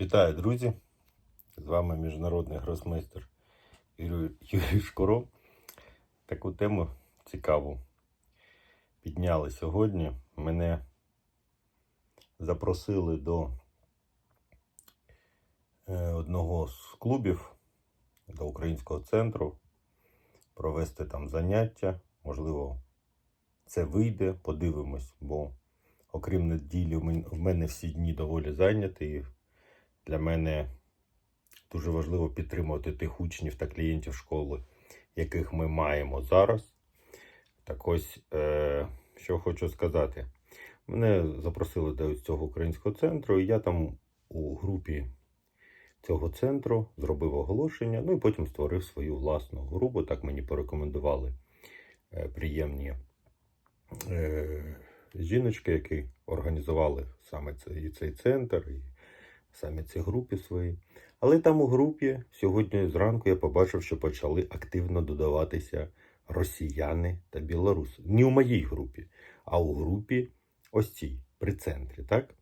Вітаю, друзі! З вами міжнародний гросмейстер Юрій, Шкуро. Таку тему цікаву підняли сьогодні. Мене запросили до е, одного з клубів, до українського центру, провести там заняття. Можливо, це вийде, подивимось, бо окрім неділі, в мене всі дні доволі зайняті. Для мене дуже важливо підтримувати тих учнів та клієнтів школи, яких ми маємо зараз. Так ось, е, що хочу сказати. Мене запросили до цього українського центру, і я там у групі цього центру зробив оголошення, ну і потім створив свою власну групу. Так мені порекомендували е, приємні е, жіночки, які організували саме цей, цей центр. Саме ці групи свої. Але там у групі сьогодні зранку я побачив, що почали активно додаватися росіяни та білоруси. Не у моїй групі, а у групі ось цій, при центрі. так?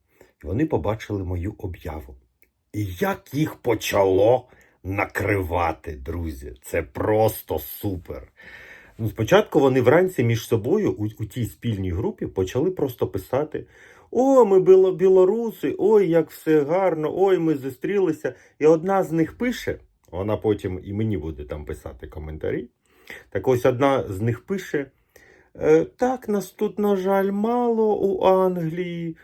І вони побачили мою об'яву. І як їх почало накривати, друзі. Це просто супер. Ну, спочатку вони вранці між собою у, у тій спільній групі почали просто писати: О, ми білоруси, ой, як все гарно, ой, ми зустрілися. І одна з них пише, вона потім і мені буде там писати коментарі. Так ось одна з них пише: «Е, Так, нас тут, на жаль, мало у Англії,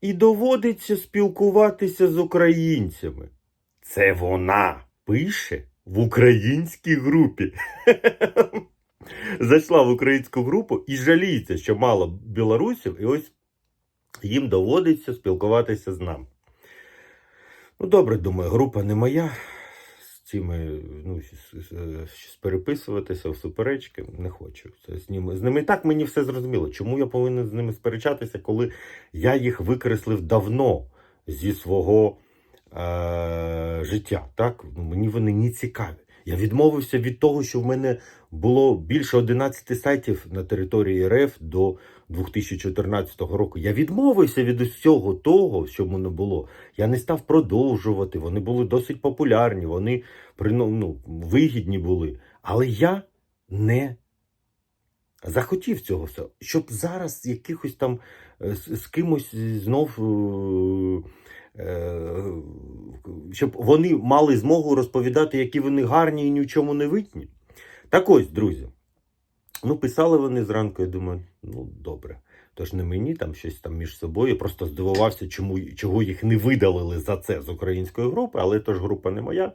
і доводиться спілкуватися з українцями. Це вона пише в українській групі. Зайшла в українську групу і жаліється, що мало білорусів, і ось їм доводиться спілкуватися з нами. Ну, добре, думаю, група не моя. З цими ну, з- переписуватися в суперечки не хочу. Це з ними. З ними і так мені все зрозуміло. Чому я повинен з ними сперечатися, коли я їх викреслив давно зі свого е- життя. Так? Ну, Мені вони не цікаві. Я відмовився від того, що в мене було більше 11 сайтів на території РФ до 2014 року. Я відмовився від усього того, що в мене було. Я не став продовжувати. Вони були досить популярні, вони ну, вигідні були. Але я не захотів цього всього. Щоб зараз якихось там е, з, з кимось знов. е, е, Щоб вони мали змогу розповідати, які вони гарні і ні в чому не витні. Так ось, друзі. Ну, писали вони зранку, я думаю, ну добре. Тож не мені там щось там між собою. Просто здивувався, чому, чого їх не видалили за це з української групи, але тож група не моя.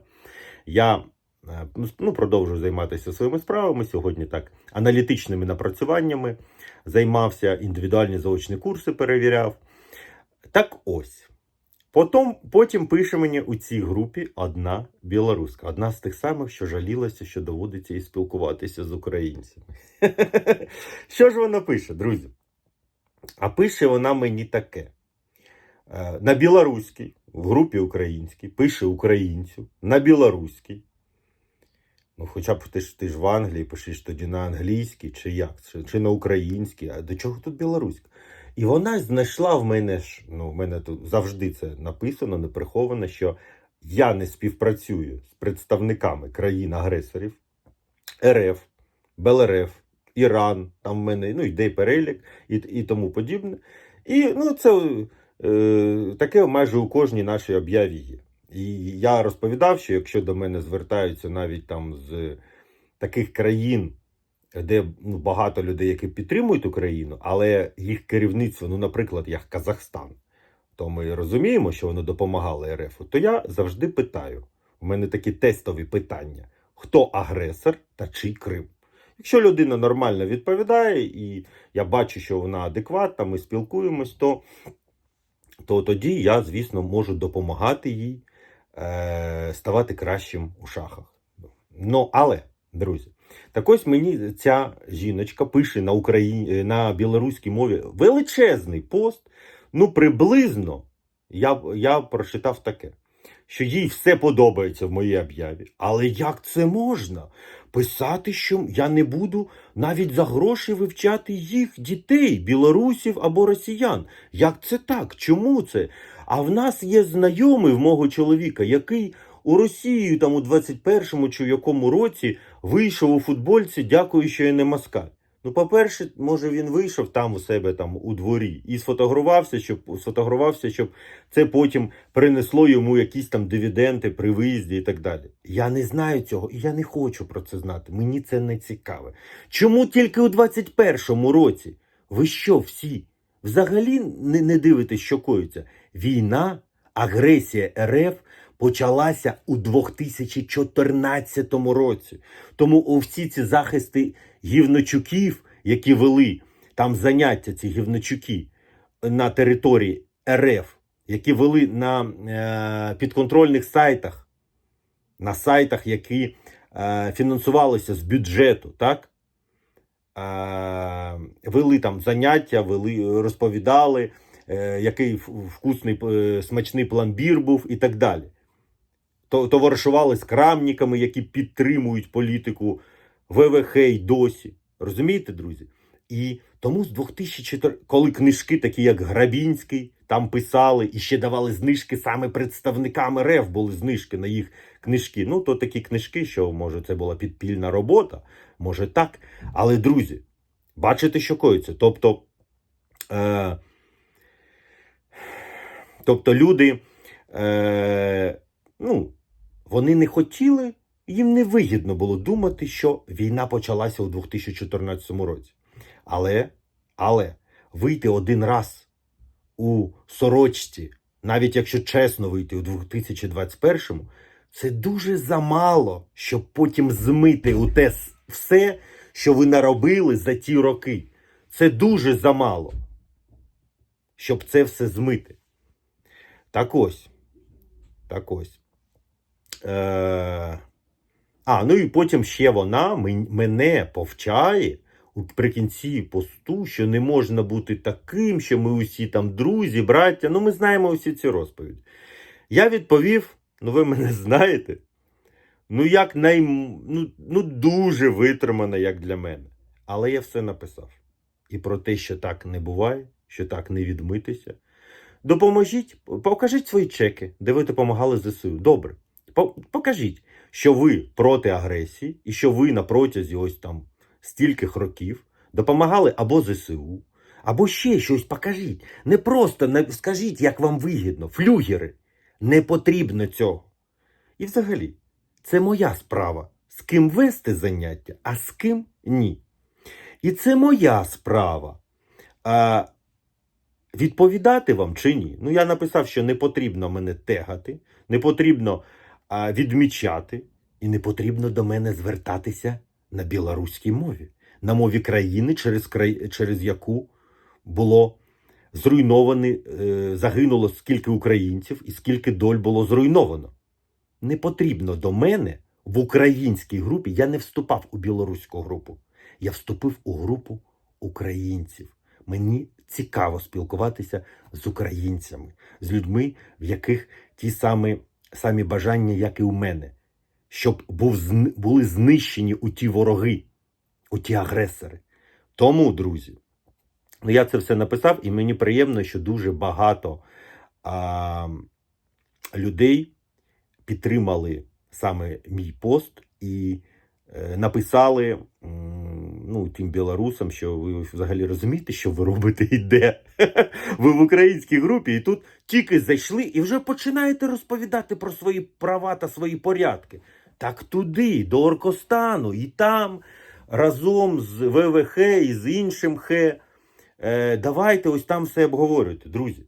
Я е, ну, продовжую займатися своїми справами. Сьогодні так аналітичними напрацюваннями займався, індивідуальні заочні курси перевіряв. Так ось. Потім, потім пише мені у цій групі одна білоруска, одна з тих самих, що жалілася, що доводиться і спілкуватися з українцями. Що ж вона пише, друзі? А пише вона мені таке. Е, На білоруській, в групі українській, пише українцю, на білоруській. Ну, хоча б ти ж, ти ж в Англії пишеш тоді на англійській, чи як, чи на українській, а до чого тут білоруська? І вона знайшла в мене ж, ну, в мене тут завжди це написано, не приховано, що я не співпрацюю з представниками країн-агресорів, РФ, БЛРФ, Іран, там в мене ну, йде перелік і, і тому подібне. І ну, це е, таке майже у кожній нашій об'яві є. І я розповідав, що якщо до мене звертаються навіть там з таких країн, де ну, багато людей, які підтримують Україну, але їх керівництво, ну, наприклад, як Казахстан, то ми розуміємо, що вони допомагали РФ, то я завжди питаю: у мене такі тестові питання: хто агресор та чий Крим? Якщо людина нормально відповідає, і я бачу, що вона адекватна, ми спілкуємось, то, то тоді я, звісно, можу допомагати їй е, ставати кращим у шахах. Ну, але, друзі, так ось мені ця жіночка пише на Україні, на білоруській мові величезний пост. Ну, приблизно я, я прочитав таке, що їй все подобається в моїй об'яві. Але як це можна? Писати, що я не буду навіть за гроші вивчати їх дітей, білорусів або росіян. Як це так? Чому це? А в нас є знайомий в мого чоловіка, який у Росію там у 21-му чи в якому році вийшов у футбольці, дякую, що не москаль. Ну, по-перше, може він вийшов там у себе там у дворі і сфотографувався, щоб сфотографувався, щоб це потім принесло йому якісь там дивіденди при виїзді і так далі. Я не знаю цього і я не хочу про це знати. Мені це не цікаве. Чому тільки у 21-му році? Ви що всі? Взагалі не, не дивитесь, що коїться? Війна, агресія РФ почалася у 2014 році. Тому всі ці захисти гівночуків, які вели там заняття ці гівночуки на території РФ, які вели на е, підконтрольних сайтах, на сайтах, які е, фінансувалися з бюджету, так? Е, вели там заняття, вели, розповідали, е, який вкусний е, смачний пломбір був і так далі. То- Товаришували з крамниками, які підтримують політику ВВХ й досі. Розумієте, друзі? І тому з 2004, коли книжки, такі як Грабінський, там писали і ще давали знижки саме представникам РФ були знижки на їх книжки. Ну, то такі книжки, що може це була підпільна робота, може так. Але, друзі, бачите, що коїться. Тобто, е, тобто люди, е, ну, вони не хотіли, їм не вигідно було думати, що війна почалася у 2014 році. Але, але вийти один раз у сорочці, навіть якщо чесно вийти у 2021, це дуже замало, щоб потім змити у те все, що ви наробили за ті роки. Це дуже замало, щоб це все змити. Так ось. Так ось. Е... А, ну і потім ще вона мене повчає прикінці посту, що не можна бути таким, що ми усі там друзі, браття. Ну, ми знаємо усі ці розповіді. Я відповів: ну, ви мене знаєте. Ну, як най... ну, ну, дуже витримано, як для мене. Але я все написав. І про те, що так не буває, що так не відмитися. Допоможіть, покажіть свої чеки, де ви допомагали ЗСУ. Добре. По- Покажіть, що ви проти агресії, і що ви на протязі ось там стільких років допомагали або ЗСУ, або ще щось покажіть. Не просто не скажіть, як вам вигідно. Флюгери. Не потрібно цього. І взагалі, це моя справа, з ким вести заняття, а з ким ні. І це моя справа. А, відповідати вам чи ні? Ну, я написав, що не потрібно мене тегати, не потрібно відмічати, і не потрібно до мене звертатися на білоруській мові, на мові країни, через, край... через яку було зруйновано, е, загинуло скільки українців і скільки доль було зруйновано. Не потрібно до мене в українській групі. Я не вступав у білоруську групу. Я вступив у групу українців. Мені цікаво спілкуватися з українцями, з людьми, в яких ті самі, самі бажання, як і у мене, щоб був, були знищені у ті вороги, у ті агресори. Тому, друзі, ну я це все написав, і мені приємно, що дуже багато а, людей підтримали саме мій пост і е, написали ну, тим білорусам, що ви взагалі розумієте, що ви робите і де. Ви в українській групі, і тут тільки зайшли і вже починаєте розповідати про свої права та свої порядки. Так туди, до Оркостану, і там разом з ВВХ і з іншим Х. Е, давайте ось там все обговорюйте, друзі.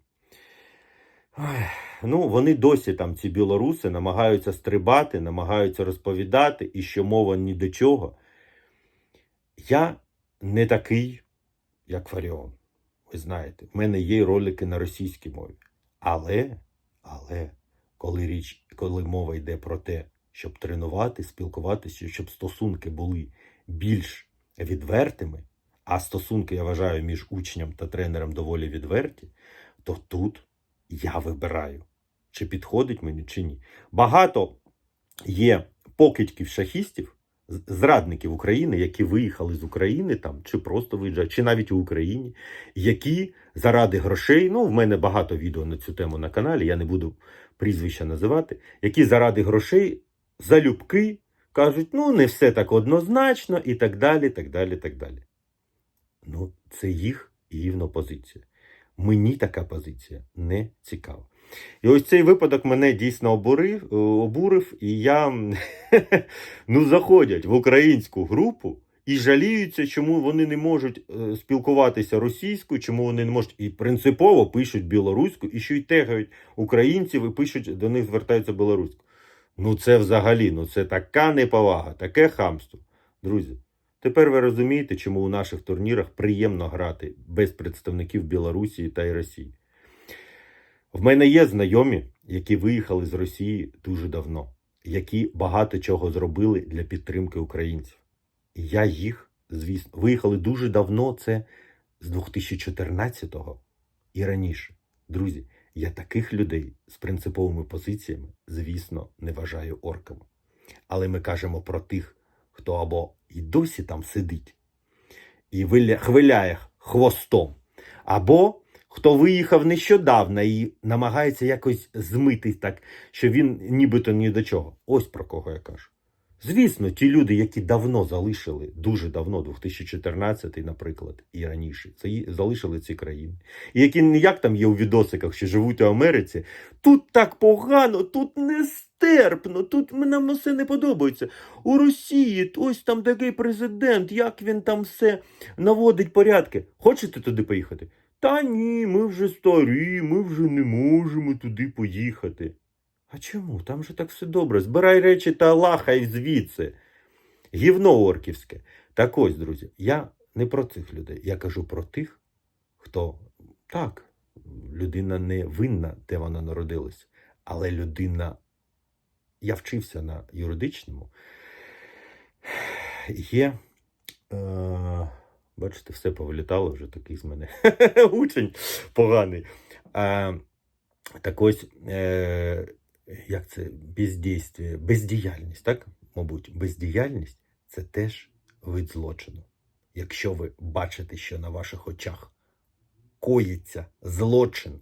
Ну, вони досі там, ці білоруси, намагаються стрибати, намагаються розповідати, і що мова ні до чого. Я не такий, як Фаріон. Ви знаєте, в мене є ролики на російській мові. Але, але, коли річ, коли мова йде про те, щоб тренувати, спілкуватися, щоб стосунки були більш відвертими, а стосунки, я вважаю, між учнем та тренером доволі відверті, то тут я вибираю, чи підходить мені, чи ні. Багато є покидьків шахістів зрадників України, які виїхали з України там, чи просто виїжджають, чи навіть у Україні, які заради грошей, ну в мене багато відео на цю тему на каналі, я не буду прізвища називати, які заради грошей залюбки кажуть, ну не все так однозначно, і так далі, так далі, так далі. Ну, це їх гівно позиція. Мені така позиція не цікава. І ось цей випадок мене дійсно обурив, е, обурив і я ну, заходять в українську групу і жаліються, чому вони не можуть е, спілкуватися російською, чому вони не можуть і принципово пишуть білоруську, і що й тегають українців і пишуть, до них звертаються білоруською. Ну це взагалі, ну це така неповага, таке хамство. Друзі, тепер ви розумієте, чому у наших турнірах приємно грати без представників Білорусі та й Росії. В мене є знайомі, які виїхали з Росії дуже давно, які багато чого зробили для підтримки українців. І я їх, звісно, виїхали дуже давно, це з 2014-го і раніше. Друзі, я таких людей з принциповими позиціями, звісно, не вважаю орками. Але ми кажемо про тих, хто або і досі там сидить і хвиляє хвостом, або хто виїхав нещодавно і намагається якось змити так, що він нібито ні до чого. Ось про кого я кажу. Звісно, ті люди, які давно залишили, дуже давно, 2014, наприклад, і раніше, це залишили ці країни. І які ніяк там є у відосиках, що живуть у Америці, тут так погано, тут нестерпно, тут нам все не подобається. У Росії ось там такий президент, як він там все наводить порядки. Хочете туди поїхати? Та ні, ми вже старі, ми вже не можемо туди поїхати. А чому? Там же так все добре. Збирай речі та лахай звідси. Гівно орківське. Так ось, друзі, я не про цих людей. Я кажу про тих, хто так, людина не винна, де вона народилась, але людина. Я вчився на юридичному. Є. Е, бачите, все повилітало вже такий з мене учень поганий. Е, так ось, е, як це бездійствие, бездіяльність, так? Мабуть, бездіяльність це теж вид злочину. Якщо ви бачите, що на ваших очах коїться злочин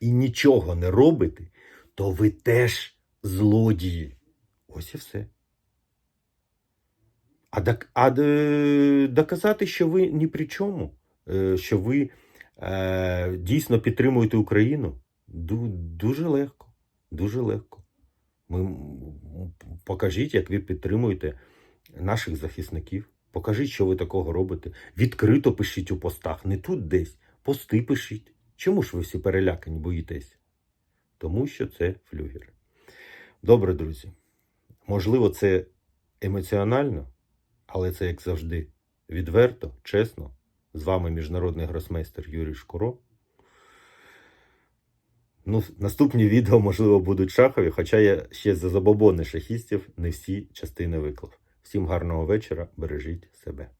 і нічого не робите, то ви теж злодії. Ось і все. А, док, а доказати, що ви ні при чому, е, що ви е, дійсно підтримуєте Україну, ду- дуже легко. Дуже легко. Ми, покажіть, як ви підтримуєте наших захисників. Покажіть, що ви такого робите. Відкрито пишіть у постах, не тут десь. Пости пишіть. Чому ж ви всі перелякані боїтесь? Тому що це флюгери. Добре, друзі. Можливо, це емоціонально, але це, як завжди, відверто, чесно. З вами міжнародний гросмейстер Юрій Шкуро. Ну, наступні відео, можливо, будуть шахові, хоча я ще за забобони шахістів не всі частини виклав. Всім гарного вечора, бережіть себе.